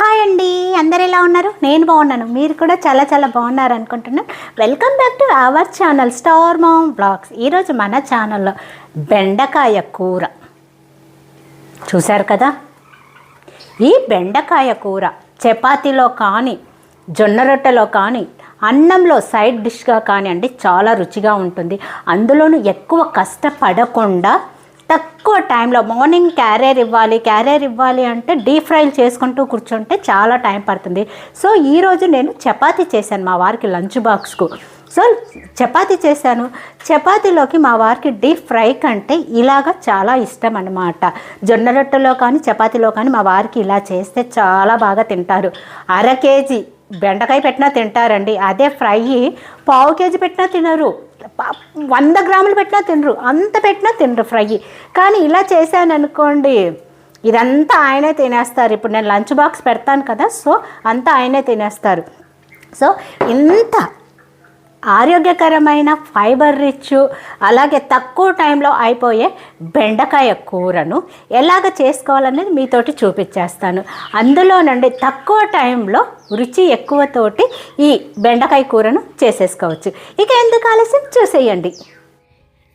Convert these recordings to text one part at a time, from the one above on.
Hi అండి. అందరు ఎలా ఉన్నారు? నేను బాగున్నాను. మీరు కూడా చాలా చాలా బాగున్నారు అనుకుంటున్నాను. Welcome back to our channel star mom vlogs ఈరోజు మన ఛానల్లో బెండకాయ కూర. చూశారు కదా? ఈ బెండకాయ కూర చపాతీలో కానీ జొన్న రొట్టెలో కానీ అన్నంలో సైడ్ డిష్గా కానీ అండి చాలా రుచిగా ఉంటుంది. అందులోనూ ఎక్కువ కష్టపడకుండా తక్కువ టైంలో మార్నింగ్ క్యారియర్ ఇవ్వాలి క్యారియర్ ఇవ్వాలి అంటే డీప్ ఫ్రైలు చేసుకుంటూ కూర్చుంటే చాలా టైం పడుతుంది. సో ఈరోజు నేను చపాతీ చేశాను మా వారికి లంచ్ బాక్స్కు. సో చపాతీ చేశాను. చపాతీలోకి మా వారికి డీప్ ఫ్రై కంటే ఇలాగ చాలా ఇష్టం అన్నమాట. జొన్న రొట్టెలో కానీ చపాతీలో కానీ మా వారికి ఇలా చేస్తే చాలా బాగా తింటారు. అర కేజీ బెండకాయ పెట్టినా తింటారండి. అదే ఫ్రై పావు కేజీ పెట్టినా తినరు. వంద గ్రాములు పెట్టినా తినరు. అంత పెట్టినా తినరు ఫ్రై. కానీ ఇలా చేశాను అనుకోండి ఇదంతా ఆయనే తినేస్తారు. ఇప్పుడు నేను లంచ్ బాక్స్ పెడతాను కదా సో అంతా ఆయనే తినేస్తారు. సో ఇంత ఆరోగ్యకరమైన ఫైబర్ రిచ్ అలాగే తక్కువ టైంలో అయిపోయే బెండకాయ కూరను ఎలాగ చేసుకోవాలనేది మీతోటి చూపించేస్తాను. అందులోనండి తక్కువ టైంలో రుచి ఎక్కువతోటి ఈ బెండకాయ కూరను చేసేసుకోవచ్చు. ఇక ఎందుకు ఆలస్యం? చూసేయండి.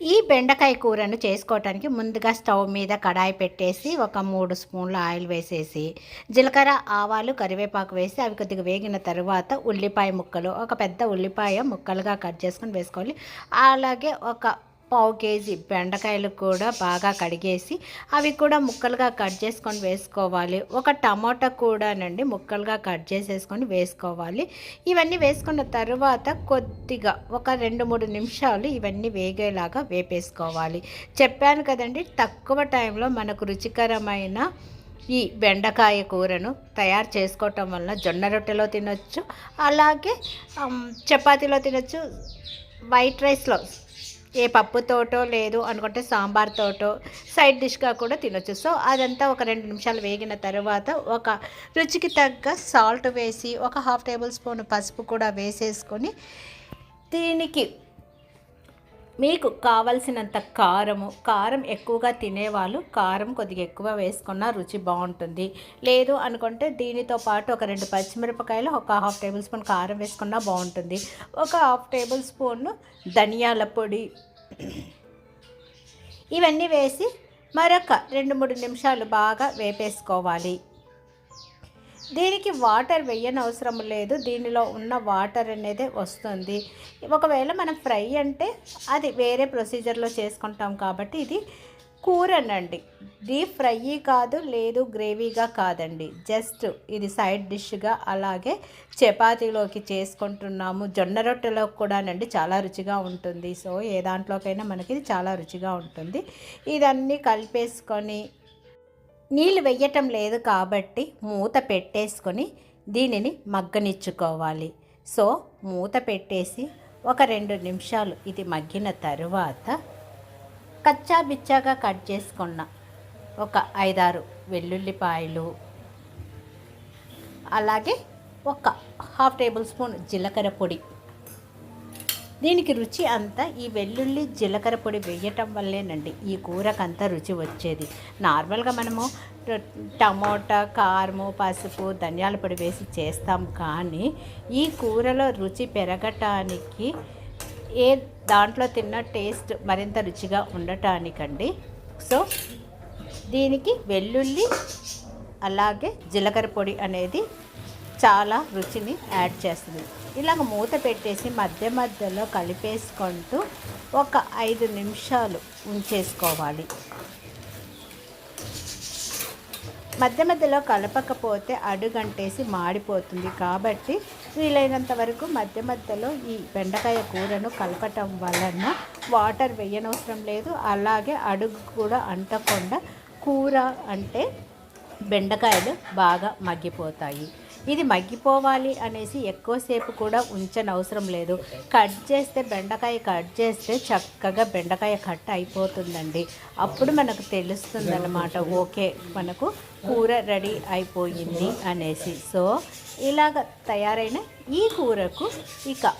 ఈ బెండకాయ కూరను చేసుకోవటానికి ముందుగా స్టవ్ మీద కడాయి పెట్టేసి ఒక మూడు స్పూన్ల ఆయిల్ వేసేసి జీలకర్ర ఆవాలు కరివేపాకు వేసి అవి కొద్దిగా వేగిన తర్వాత ఉల్లిపాయ ముక్కలు ఒక పెద్ద ఉల్లిపాయ ముక్కలుగా కట్ చేసుకొని వేసుకోవాలి. అలాగే ఒక పావు కేజీ బెండకాయలు కూడా బాగా కడిగేసి అవి కూడా ముక్కలుగా కట్ చేసుకొని వేసుకోవాలి. ఒక టమాటా కూడానండి ముక్కలుగా కట్ చేసేసుకొని వేసుకోవాలి. ఇవన్నీ వేసుకున్న తర్వాత కొద్దిగా ఒక రెండు మూడు నిమిషాలు ఇవన్నీ వేగేలాగా వేపేసుకోవాలి. చెప్పాను కదండి తక్కువ టైంలో మనకు రుచికరమైన ఈ బెండకాయ కూరను తయారు చేసుకోవటం వల్ల జొన్న రొట్టెలో తినొచ్చు అలాగే చపాతీలో తినొచ్చు వైట్ రైస్లో ఏ పప్పుతోటో లేదు అనుకుంటే సాంబార్తోటో సైడ్ డిష్గా కూడా తినొచ్చు. సో అదంతా ఒక రెండు నిమిషాలు వేగిన తర్వాత ఒక రుచికి తగ్గ సాల్ట్ వేసి ఒక హాఫ్ టేబుల్ స్పూన్ పసుపు కూడా వేసేసుకొని దీనికి మీకు కావలసినంత కారము కారం ఎక్కువగా తినేవాళ్ళు కారం కొద్దిగా ఎక్కువ వేసుకున్న రుచి బాగుంటుంది. లేదు అనుకుంటే దీనితో పాటు ఒక రెండు పచ్చిమిరపకాయలు ఒక హాఫ్ టేబుల్ స్పూన్ కారం వేసుకున్నా బాగుంటుంది. ఒక హాఫ్ టేబుల్ స్పూన్ ధనియాల పొడి. ఇవన్నీ వేసి మరొక రెండు మూడు నిమిషాలు బాగా వేపేసుకోవాలి. దీనికి వాటర్ వేయనవసరం లేదు. దీనిలో ఉన్న వాటర్ అనేది వస్తుంది. ఒకవేళ మనం ఫ్రై అంటే అది వేరే ప్రొసీజర్లో చేసుకుంటాం కాబట్టి ఇది కూరనండి. డీప్ ఫ్రై కాదు లేదు గ్రేవీగా కాదండి. జస్ట్ ఇది సైడ్ డిష్గా అలాగే చపాతీలోకి చేసుకుంటున్నాము. జొన్న రొట్టెలో కూడానండి చాలా రుచిగా ఉంటుంది. సో ఏ దాంట్లోకైనా మనకి ఇది చాలా రుచిగా ఉంటుంది. ఇదన్నీ కలిపేసుకొని నీళ్ళు వెయ్యటం లేదు కాబట్టి మూత పెట్టేసుకొని దీనిని మగ్గనిచ్చుకోవాలి. సో మూత పెట్టేసి ఒక రెండు నిమిషాలు ఇది మగ్గిన తరువాత కచ్చా బిచ్చాగా కట్ చేసుకున్న ఒక ఐదారు వెల్లుల్లిపాయలు అలాగే ఒక హాఫ్ టేబుల్ స్పూన్ జీలకర్ర పొడి దీనికి రుచి అంతా ఈ వెల్లుల్లి జీలకర్ర పొడి వేయటం వల్లేనండి. ఈ కూరకంతా రుచి వచ్చేది. నార్మల్గా మనము టమోటా కారము పసుపు ధనియాల పొడి వేసి చేస్తాం. కానీ ఈ కూరలో రుచి పెరగటానికి ఏ దాంట్లో తిన్న టేస్ట్ మరింత రుచిగా ఉండటానికండి. సో దీనికి వెల్లుల్లి అలాగే జీలకర్ర పొడి అనేది చాలా రుచిని యాడ్ చేస్తుంది. ఇలాగ మూత పెట్టేసి మధ్య మధ్యలో కలిపేసుకుంటూ ఒక ఐదు నిమిషాలు ఉంచేసుకోవాలి. మధ్య మధ్యలో కలపకపోతే అడుగంటేసి మాడిపోతుంది కాబట్టి వీలైనంత వరకు మధ్య మధ్యలో ఈ బెండకాయ కూరను కలపటం వలన వాటర్ వేయనవసరం లేదు. అలాగే అడుగు కూడా అంటకుండా కూర అంటే బెండకాయలు బాగా మగ్గిపోతాయి. ఇది మగ్గిపోవాలి అనేసి ఎక్కువసేపు కూడా ఉంచనవసరం లేదు. కట్ చేస్తే బెండకాయ కట్ చేస్తే చక్కగా బెండకాయ కట్ అయిపోతుందండి. అప్పుడు మనకు తెలుస్తుంది అనమాట ఓకే మనకు కూర రెడీ అయిపోయింది అనేసి. సో ఇలాగ తయారైన ఈ కూరకు ఇక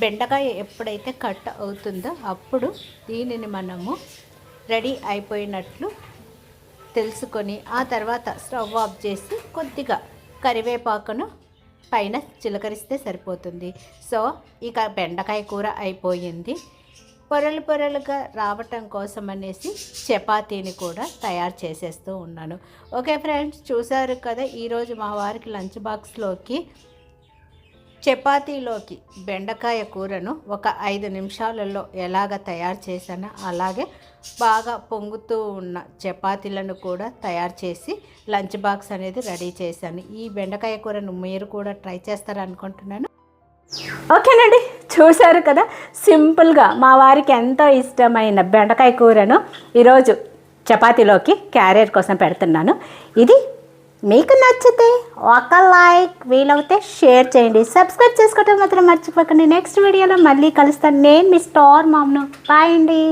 బెండకాయ ఎప్పుడైతే కట్ అవుతుందో అప్పుడు దీనిని మనము రెడీ అయిపోయినట్లు తెలుసుకొని ఆ తర్వాత స్టవ్ ఆఫ్ చేసి కొద్దిగా కరివేపాకును పైన చిలకరిస్తే సరిపోతుంది. సో ఇక బెండకాయ కూర అయిపోయింది. పొరలు పొరలుగా రావటం కోసం అనేసి చపాతీని కూడా తయారు చేసేస్తూ ఉన్నాను. ఓకే ఫ్రెండ్స్ చూసారు కదా ఈరోజు మా వారికి లంచ్ బాక్స్లోకి చపాతీలోకి బెండకాయ కూరను ఒక ఐదు నిమిషాలలో ఎలాగ తయారు చేశానో అలాగే బాగా పొంగుతూ ఉన్న చపాతీలను కూడా తయారు చేసి లంచ్ బాక్స్ అనేది రెడీ చేశాను. ఈ బెండకాయ కూరను మీరు కూడా ట్రై చేస్తారనుకుంటున్నాను ఓకేనండి చూశారు కదా? సింపుల్గా మా వారికి ఎంతో ఇష్టమైన బెండకాయ కూరను ఈరోజు చపాతీలోకి క్యారియర్ కోసం పెడుతున్నాను. ఇది మీకు నచ్చితే ఒక లైక్ వీలవుతే షేర్ చేయండి. సబ్స్క్రైబ్ చేసుకోవటం మాత్రం మర్చిపోకండి. నెక్స్ట్ వీడియోలో మళ్ళీ కలుస్తాను. నేను మీ స్టార్ మామ్ను. బాయ్ అండి.